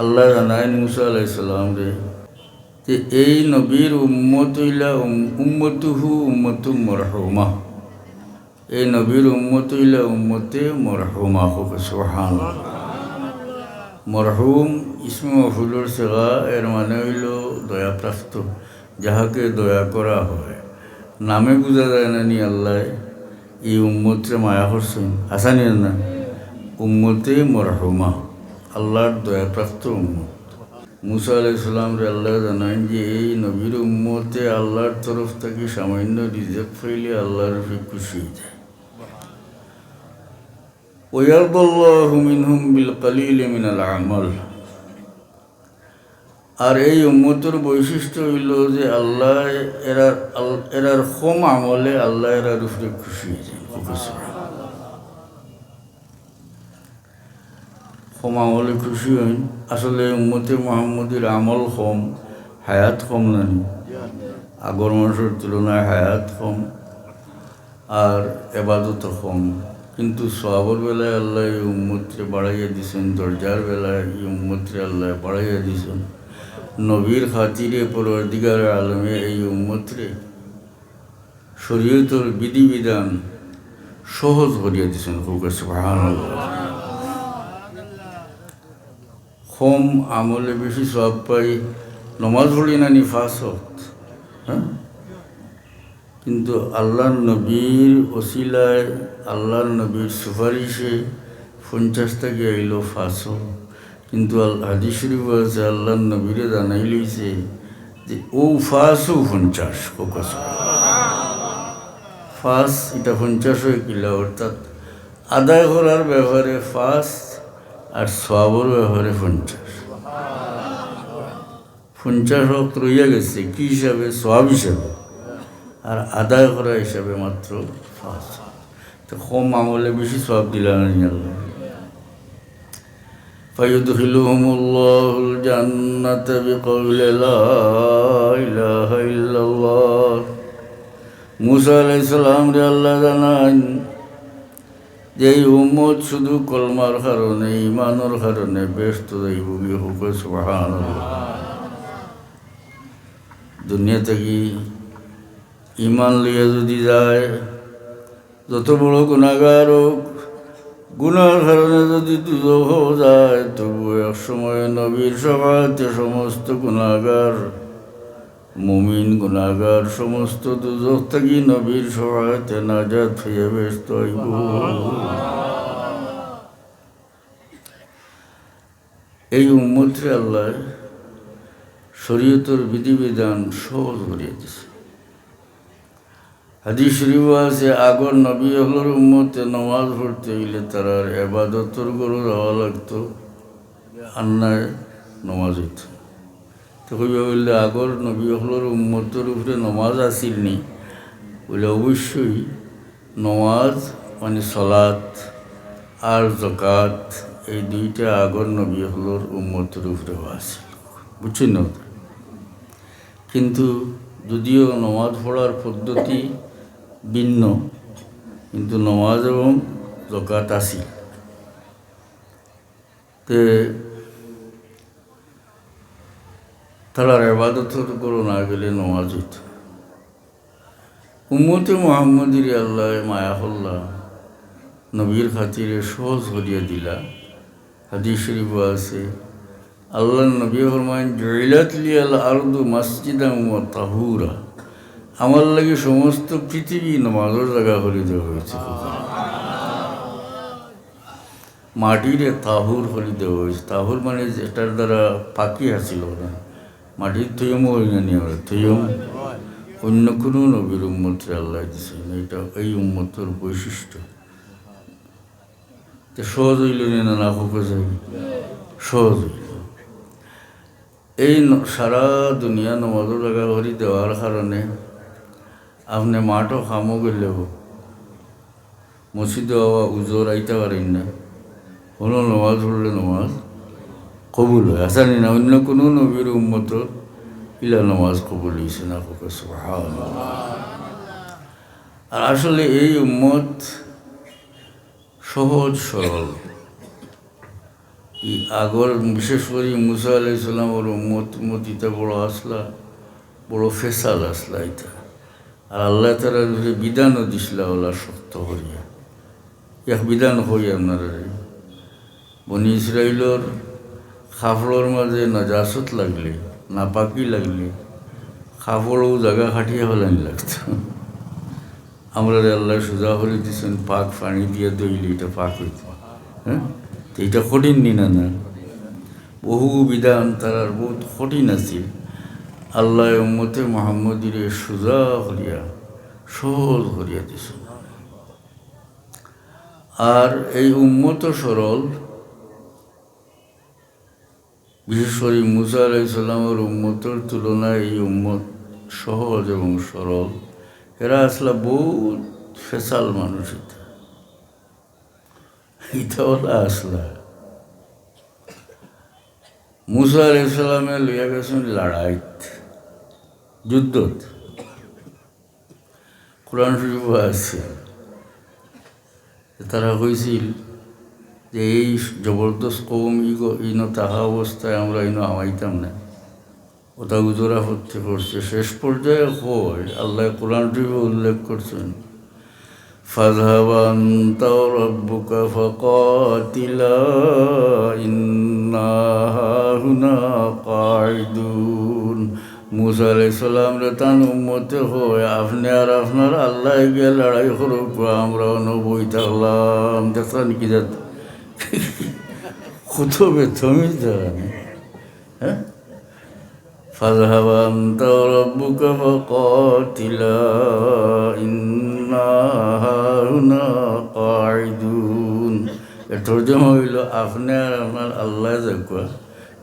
আল্লাহ জানায় মুসা আলাইসাল্লাম রে, যে এই নবীর উম্মত হইলা উম্মতুহু উম্মতু মরহুমা। এই নবীর উম্মত হইলা উম্মতে মরহুমা হোক সোহান মরহুম ইসমে মফুলুর সেবা এর মানে হইল দয়াপ্রাপ্ত, যাহাকে দয়া করা হয়। নামে বোঝা যায় না নি আল্লাহ, এই উম্মতরে মায়া করছেন। আসানি না, উম্মতে মরহুমা। আল্লাহর দয়াপ্রাপ্ত উম্মত। মুসা আলাহ ইসলামরে আল্লাহ জানান যে, এই নবীর উম্মতে আল্লাহর তরফ থেকে সামান্য রিজেক ফাইলে আল্লাহর খুশি হয়ে যায়। আর এই উম্মতর বৈশিষ্ট্য হইল যে, আল্লাহ এরার এরার কম আমলে আল্লাহ এরার উপরে খুশি হয়ে যায়। কম আমলে খুশি হইন। আসলে উম্মতে মোহাম্মদের আমল কম, হায়াত কম নানি আগর মানুষের তুলনায় হায়াত কম আর এবাদত কম। কিন্তু সবর বেলায় আল্লাহ এই উম্মতরে বাড়াইয়া দিছেন, দরজার বেলায় এই উম্মতরে আল্লাহ বাড়াইয়া দিছেন। নবীর খাতিরে পরদিগার আলমে এই উম্মতরে শরীয়তর বিধিবিধান সহজ করিয়া দিছেন। খুব ভালো কম আমলে বেশি সব পাই নমাজ পড়ি না নি ফাঁস হ্যাঁ? কিন্তু আল্লাহর নবীর ওসিলায়, আল্লাহর নবীর সুপারিশে পঞ্চাশটা গিয়ে আইল ফাঁসো কিন্তু হাদিস শরীফ আছে আল্লাহর নবীরে জানাই লইছে যে, ও ফাঁসও পঞ্চাশ কোকাস ফাঁস এটা পঞ্চাশ হয়ে কিলা অর্থাৎ আদায় করার ব্যাপারে ফাঁস আর সবর ব্যাপারে পঞ্চাশ পঞ্চাশ হোক রইয়া গেছে কি হিসাবে সব হিসাবে আর আদায় করা হিসাবে মাত্র পাঁচ তো কম আমলে বেশি সব দিলাম আল্লাহ فيدخلهم الله الجنة بقول لا إله إلا الله মুসা আলাইসালাম রে আল্লাহ জানান যে এই উম্মত শুধু কলমার কারণে, ইমানোর কারণে ব্যস্ত গিয়ে হোক সুবাহান দুনিয়া থেকে ইমান লইয়া যদি যায়, যত বড় গুণাগার হোক গুণার কারণে যদি দুজহ যায়, তবু এক সময় নবীর সভাতে সমস্ত গুণাগার মুমিন গুণাগার সমস্ত দুজক নবীর সহায়তে নাজাত হইয়া ব্যস্ত এই উম্মতরে আল্লাহ শরীয়তর বিধিবিধান সহজ করিয়া দিছে। হাদিস শরীফ আছে, আগর নবী হলোর উম্মতে নমাজ পড়তে গেলে তারা এবাদতর গরু যাওয়া লাগতো আন্নায় নমাজ হইত। তো কইবা বললে, আগর নবী হলোর উম্মতের উপরে নমাজ আসিল নি? বলে, অবশ্যই। নমাজ মানে সলাত আর জকাত এই দুইটা আগর নবী হলোর উম্মতের উপরেও আসিল। বুঝছেন না কিন্তু যদিও নমাজ পড়ার পদ্ধতি ভিন্ন, কিন্তু নমাজ এবং জকাত আসি তে তারা এবাদত করো না গেলে নমাজ হইত। উম্মতে মোহাম্মদির আল্লাহ মায়া হল্লা নবীর খাতিরে সহজ করিয়া দিলা। হাদিস শরীফ আছে আল্লাহ নবী ফরমান জয়লাত লিয়াল আরদু তাহুরা। আমার লাগে সমস্ত পৃথিবী নমাজের জায়গা করে দেওয়া হয়েছে। মাটিরে তাহুর হলি দেওয়া হয়েছে। তাহুর মানে যেটার দ্বারা পাখি আসিল না। মাটির থইম ওই না নিয়ে থইম অন্য কোনো নবীর উম্মতরে আল্লাহ দিছে এটা এই উম্মতর বৈশিষ্ট্য তো সহজ হইল না না হোক যাই সহজ হইল এই সারা দুনিয়া নমাজের জায়গা করে দেওয়ার কারণে আপনি মাঠও খামো গেলেও মসজিদে বাবা উজোর আইতে পারেন না কোনো নমাজ পড়লে নমাজ কবুল হয়। আসানি না, অন্য কোনো নবীর উম্মতর ইলা নমাজ কবুল হয়েছে না কোকে আর আসলে এই উম্মত সহজ সরল। এই আগর, বিশেষ করে মুসা আলাইসাল্লাম ওর মত মতিতে বড় আসলা, বড় ফেসাল আসলা এটা। আর আল্লাহ তারা যে বিধানও দিছিলা ওলা শক্ত করিয়া এক বিধান হই আপনারা বনি ইসরায়েলর খাফড়র মাঝে নাজাসত লাগলে, নাপাকি লাগলে খাফড়ও জায়গা খাটিয়ে ফেলানি লাগতো আমরা আল্লাহ সোজা করে দিচ্ছেন পাক পানি দিয়ে দইলে এটা পাক হইত হ্যাঁ তো এটা কঠিন নিনা না বহু বিধান তার বহুত কঠিন আছিল। আল্লাহ উম্মতে মোহাম্মদির সোজা করিয়া সহজ করিয়া দিছেন আর এই উম্মত সরল বিশেষ করে মুসা আলাইসাল্লামের উম্মতের তুলনায় এই উম্মত সহজ এবং সরল। এরা আসলে বহু ফেসাল মানুষ এটা আসলা। মুসা আলাইসাল্লামে লইয়া গেছেন লড়াইত, যুদ্ধত। কোরআন শরীফ আছে। তারা কইছিল যে এই জবরদস্ত কৌম ইগো ইনো তাহা অবস্থায় আমরা ইনো আমাইতাম না ওটা গুজরা হচ্ছে করছে শেষ পর্যায়ে হয় আল্লাহ কোরআন শরীফে উল্লেখ করছেন فاذهب أنت وربك فقاتلا إنا هاهنا قاعدون মুসা আলাইসাল্লাম রে তান উম্মতে হয় আপনি আর আপনার আল্লাহ গিয়ে লড়াই করুক আমরা নবই থাকলাম দেখলাম কি যাত কত বেতমি হ্যাঁ فاذهب أنت وربك فقاتلا إنا هاهنا قاعدون এর তর্জমা হইল আপনি আর আপনার আল্লাহ দেখুয়া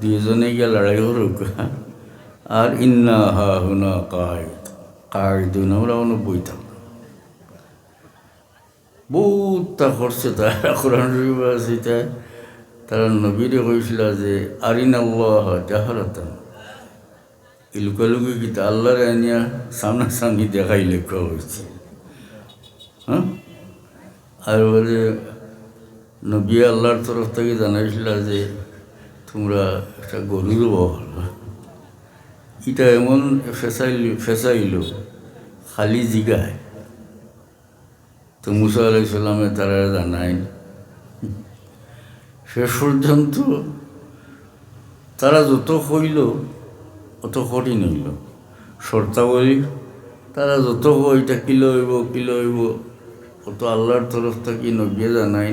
দুইজনে গিয়ে লড়াই করুক আর ইন্না হা হুনা কায়দ কায়দুন আমরা অন্য বইতাম বহুতটা করছে তারা কোরআন শরীফ আছে তাই তারা নবীরে কইছিল যে আরিন আল্লাহ জাহারাতান ইলুকালুকি গীতা আল্লাহর আনিয়া সামনাসামনি দেখাই লেখা হয়েছে। হ্যাঁ? আর বলে, নবী আল্লাহর তরফ থেকে জানাইছিল যে, তোমরা একটা গরুর বহল এটা এমন ফেসাইল ফেসাইল, খালি জিগায়। তো মুসা আলাইসাল্লামে তারা জানায় শেষ পর্যন্ত তারা যত হইল, অত কঠিন হইল। শর্তাবলী, তারা যত এটা কিলো লইব কিলো লইব, অত আল্লাহর তরফ থেকে নবিয়ে জানাই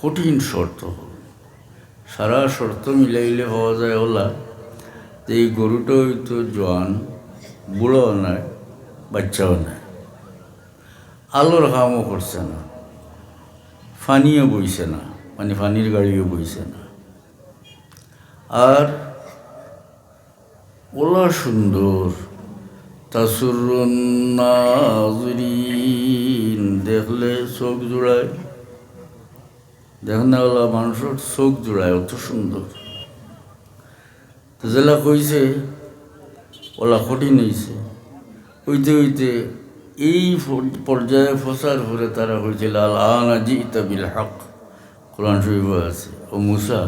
কঠিন শর্ত সারা শর্ত মিলাইলে হওয়া যায় ওলা যে এই গরুটা হইতো জোয়ান বুড়ো নাই, বাচ্চাও নাই। আলোর কামও করছে না, ফানিও বইছে না। মানে পানির গাড়িও বইছে না। আর ওলা সুন্দর তাসুরিন দেখলে চোখ জোড়ায়। দেখনে ওলা মানুষের চোখ জোড়ায়, অত সুন্দর। জেলা কইছে, ওলা কঠিন হয়েছে হইতে হইতে এই পর্যায়ে ফসার পরে তারা হয়েছিল আল আনা জি ইতাবিল হক। কোরআন শরীফ আছে ও মুসা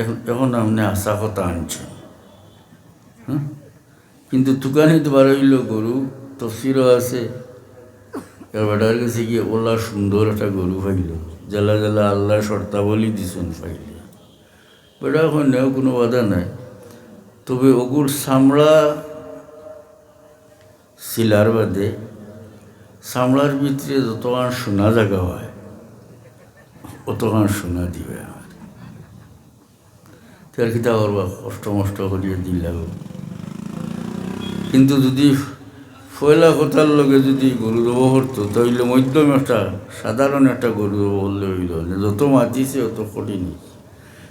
এখন এখন আপনি আশা কথা আনছেন। হ্যাঁ কিন্তু তুকানিত বারইল গরু তফসিরও আছে। এবার কাছে গিয়ে ওলা সুন্দর একটা গরু পাইল। জেলা জেলা আল্লাহ শর্তাবলী দিছেন পাইল। বেটা এখন নেও, কোনো বাধা নাই। তবে ওগুর চামড়া শিলার বাদে চামড়ার ভিতরে যতক্ষণ সোনা জায়গা হয় অতক্ষণ সোনা দিবে আমার তার কিতা করবা, কষ্ট মষ্ট করিয়ে দিলাম কিন্তু যদি ফয়লা কথার লগে যদি গরু দেবো করতো তাহলে মধ্যম একটা, সাধারণ একটা গরু দেবো বললে হইল। যত মাতিছে অত কঠিন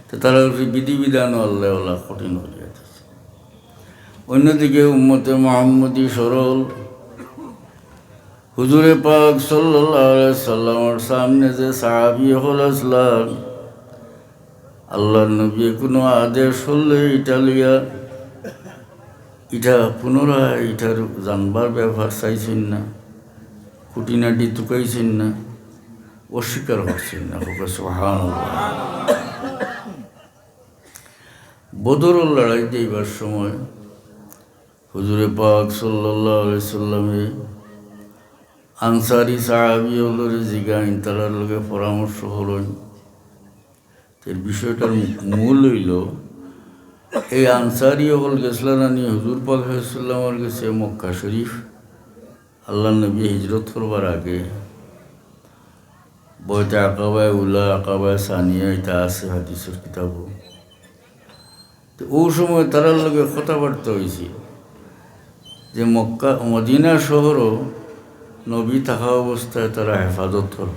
তো তারা বিধিবিধানও আল্লাহ আল্লাহ কঠিন হয়ে যাচ্ছে অন্যদিকে উম্মতে মোহাম্মদী সরল হুজুরে পাক সাল্লাহ সাল্লামর সামনে যে সাহাবি আসলাম আল্লাহ নবী কোনো আদেশ হলে ইটালিয়া ইটা পুনরায় ইটার জানবার ব্যবহার চাইছেন না, খুঁটিনাটি তুকাইছেন না, অস্বীকার করছেন না। সোহান বদরুল লড়াই যাইবার সময় হুজুরে পাক সাল্লাহ সাল্লামে আনসারি সাহাবি হলরে জিগাইন তারার লগে পরামর্শ হলেন এর বিষয়টার মূল হইল, এই আনসারি হল গেছিলেন আনি হুজুর পাক গেছে মক্কা শরীফ আল্লাহ নবী হিজরত করবার আগে বইটা আকাবায় উল্লা আকাবায় সানিয়া, এটা আছে হাদিসের কিতাব তো ও সময় তারার লগে কথাবার্তা হয়েছিল যে মক্কা, মদিনা শহরও নবী থাকা অবস্থায় তারা হেফাজত করব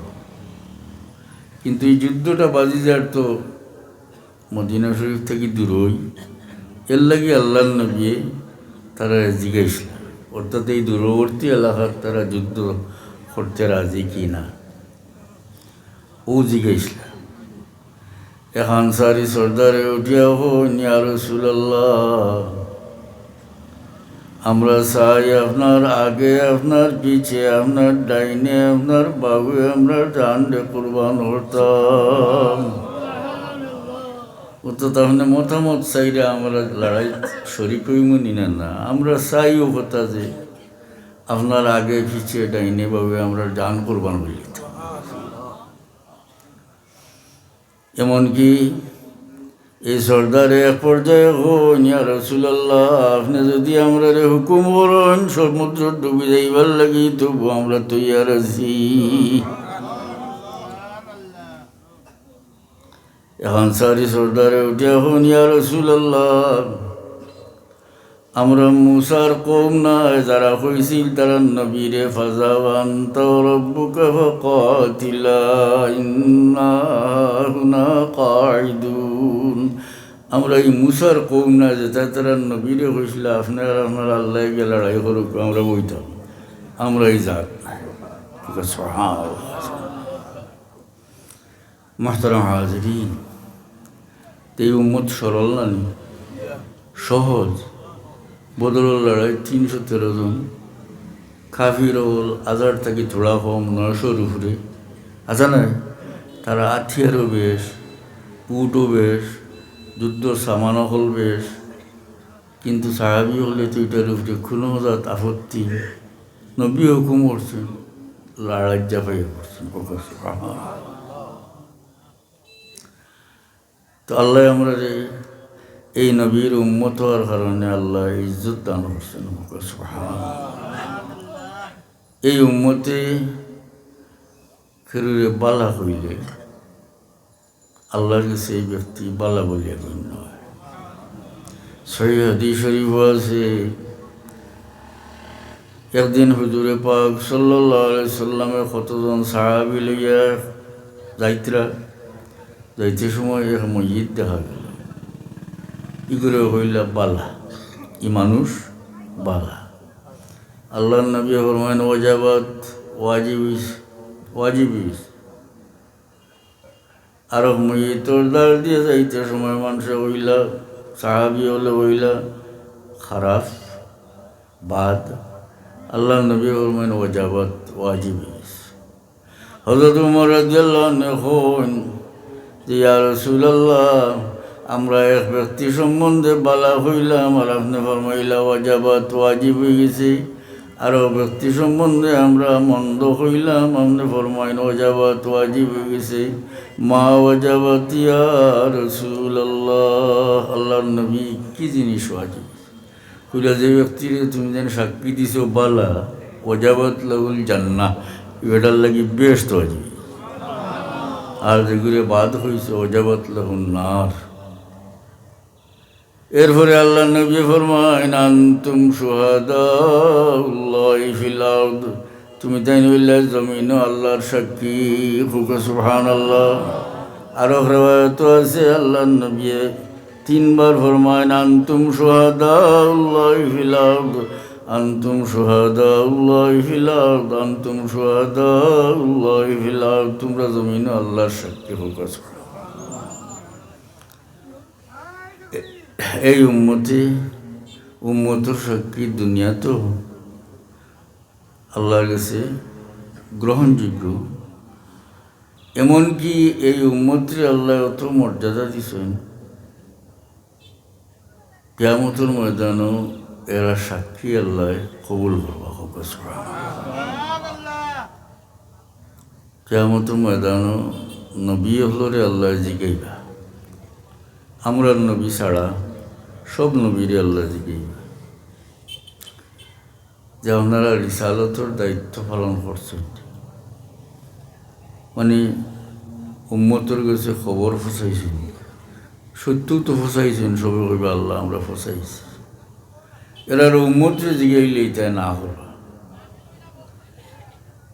কিন্তু এই যুদ্ধটা বাজি যার তো মদিনা শরীফ থেকে দূরই। এর লাগে আল্লাহ নবী তারা জিজ্ঞাসা অর্থাৎ এই দূরবর্তী এলাকার তারা যুদ্ধ করতে রাজি কি না ও জিজ্ঞাসা এক আনসারি সর্দারে উঠিয়া হন ইয়া রসুল্লাহ আমরা চাই আপনার আগে, আপনার পিছে, আপনার ডাইনে, আপনার বাবু আমরা ডান্ডে কুরবান হতাম ও তো তাহলে মতামত চাইলে আমরা লড়াই শরিক হইমু নিনা না আমরা চাইও কথা যে আপনার আগে পিছিয়ে ডাইনে বাবু আমরা ডান কোরবান হইলি এমনকি এই সর্দারে এক পর্যায়ে হন ইয়া রসুলাল্লাহ, আপনি যদি আমরা রে হুকুম করেন সমুদ্র ডুবি যাইবার লাগি, তবু আমরা তৈয়ার আছি। এখন সারি সর্দারে উঠে হন ইয়া রসুল্লাহ আমরা মুসার কম নাই যারা হয়েছিল তারা নবীরে ফাজাবান তরব্বুকা ফাকাতিলা, ইন্না আমরা এই মুসার কম না যে তারা নবীরে হয়েছিল আপনার আপনার আল্লাহ গে লড়াই করুক, আমরা বইতাম আমরা এই হ্যাঁ মাহতারাম হাজরিন এই উম্মত সরল না? সহজ। বদলের লড়াই তিনশো তেরো জন। কাফির হল হাজার থেকে থোড়া কম নয়শোর উপরে আছে না তারা আঠিয়ারও বেশ, উটও বেশ, যুদ্ধ সামানও হল বেশ। কিন্তু সাহাবি হলে তো এটার উপরে কোনো জাত আপত্তি নবী হুকুম করছেন, লড়াই জাপাই করছেন তো আল্লাহ আমরা যে এই নবীর উম্মত হওয়ার কারণে আল্লাহ ইজ্জত দান করছেন এই উম্মতে খেরুরে বালা হইলে আল্লাহর কাছে এই ব্যক্তি বালা বলিয়া গণ্য হয়। সৈয়দি শরীফ আছে। একদিন হুজুরে পাক সাল্লাহ সাল্লামের কতজন সাহাবি লইয়া যাইতরা, যাইতে সময় এক মসজিদ দেখা গেল। ই হইলা বালা, ই মানুষ বালা। আল্লাহ নবী ফরমাইন ওয়াজাবাত ওয়াজিবিস ওয়াজিবিস। আর মসজিদর দ্বার দিয়ে যাইতে সময় মানুষ হইলা, সাহাবি হলে হইলা, খারাপ, বাদ। আল্লাহ নবী ফরমাইন ওয়াজাবাত ওয়াজিবিস। হজরত উমর রাজিয়াল্লাহ হন ইয়া রসুলাল্লাহ আমরা এক ব্যক্তি সম্বন্ধে বালা হইলাম আর আপনি ফরমাইলা ওয়াজাবাত ওয়াজিব হয়ে গেছে। আরও ব্যক্তি সম্বন্ধে আমরা মন্দ হইলাম, আপনি ফরমাইন ওয়াজাবাত ওয়াজিব হয়ে গেছে। মা ওয়াজাবাত রসুল আল্লাহ আল্লাহর নবী কি জিনিস ওয়াজিব? কইলা যে ব্যক্তির তুমি যেন সাক্ষী দিছো, বালা ওয়াজাবাত লাগুল জান্না এটার লাগি বেস্ট ওয়াজিব। আর যেগুলো বাদ হয়েছে ওজাবত লহুন নার। এরপরে আল্লাহ নবী ফরমাইন, আন্তুম সুহাদাউল্লাহ ফিল আরদ। তুমি তাই নইলে জমিন আল্লাহর সাক্ষী, ফুকা সুবহান আল্লাহ আরও রেওয়ায়ত আছে, আল্লাহ নবী তিনবার ফরমাইন, আন্তুম সুহাদাউল্লাহ ফিল আরদ। আন্তুম সুহাদাউল্লাহ ফিল আরদ। আন্তুম সুহাদাউল্লাহ ফিল আরদ। তোমরা জমিন আল্লাহর সাক্ষী, ফুকা সুবহান এই উম্মতে, উম্মতর সাক্ষী দুনিয়া তো আল্লাহর কাছে গ্রহণযোগ্য। এমনকি এই উম্মতরে আল্লাহ অত মর্যাদা দিছেন। কেয়ামতের ময়দানও এরা সাক্ষী আল্লাহ কবুল করবা হোক কেয়ামতের ময়দানও নবী হলরে আল্লাহ জিগাইবা আমরা নবী ছাড়া সব নবীরে আল্লাহ জিগাইবা যে আপনারা রিসালতর দায়িত্ব পালন করছেন। মানে উম্মতের কাছে খবর ফসাইছেন। সত্যও তো ফসাইছেন সবে কইবে আল্লাহ আমরা ফসাইছি। এরা উম্মতরে জিগাইলে তাই না হল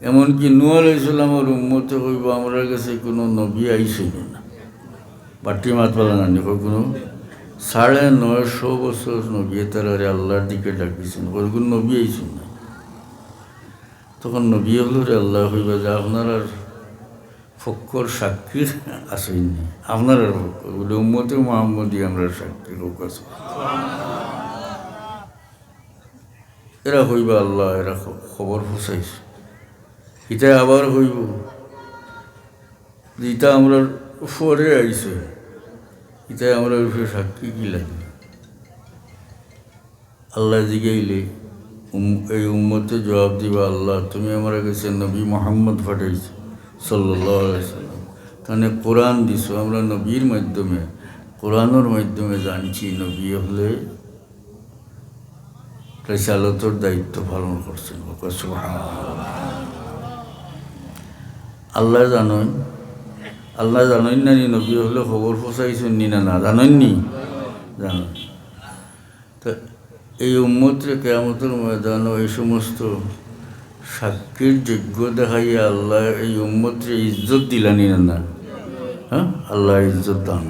এমনকি নুয়াল ইসলামের উম্মতে কইব আমরা কাছে কোনো নবী আইসেন না। বাটি মাত পালা না কোনো সাড়ে নয়শো বছর নবী তারা আল্লাহর দিকে ডাকিছেন। কোনো নবী আইসেন না তখন নবী হলো রে আল্লাহ হইবা যে আপনার আর ফক্কর সাক্ষীর আসেননি। আপনার আর ফক্কর। উম্মতে মোহাম্মদী আমরা সাক্ষী লোক আছে। এরা হইবা আল্লাহ, এরা খবর ফসাইছে এটা আবার হইব। যে ইটা আমরা পরে আইছে ইটা আমরা উপরে সাক্ষী কি লাগে? আল্লাহ জিগাইলে এই উম্মতে জবাব দিবা আল্লাহ, তুমি আমার কাছে নবী মোহাম্মদ ফাটাইছো সাল্লাম। কারণে কোরআন দিছো আমরা নবীর মাধ্যমে, কোরআনের মাধ্যমে জানছি নবী হলে রেসালতর দায়িত্ব পালন করছেন। আল্লাহ জানই আল্লাহ জানই না নি নবী হলে খবর ফসাইছেন নি না না জানেন নি? জান। তো এই উম্মতরে কেয়ামতের ময়দান এই সমস্ত সাক্ষীর যোগ্য দেখাইয়া আল্লাহ এই উম্মতরে ইজ্জত দিলানি না না? হ্যাঁ? আল্লাহ ইজ্জত দান।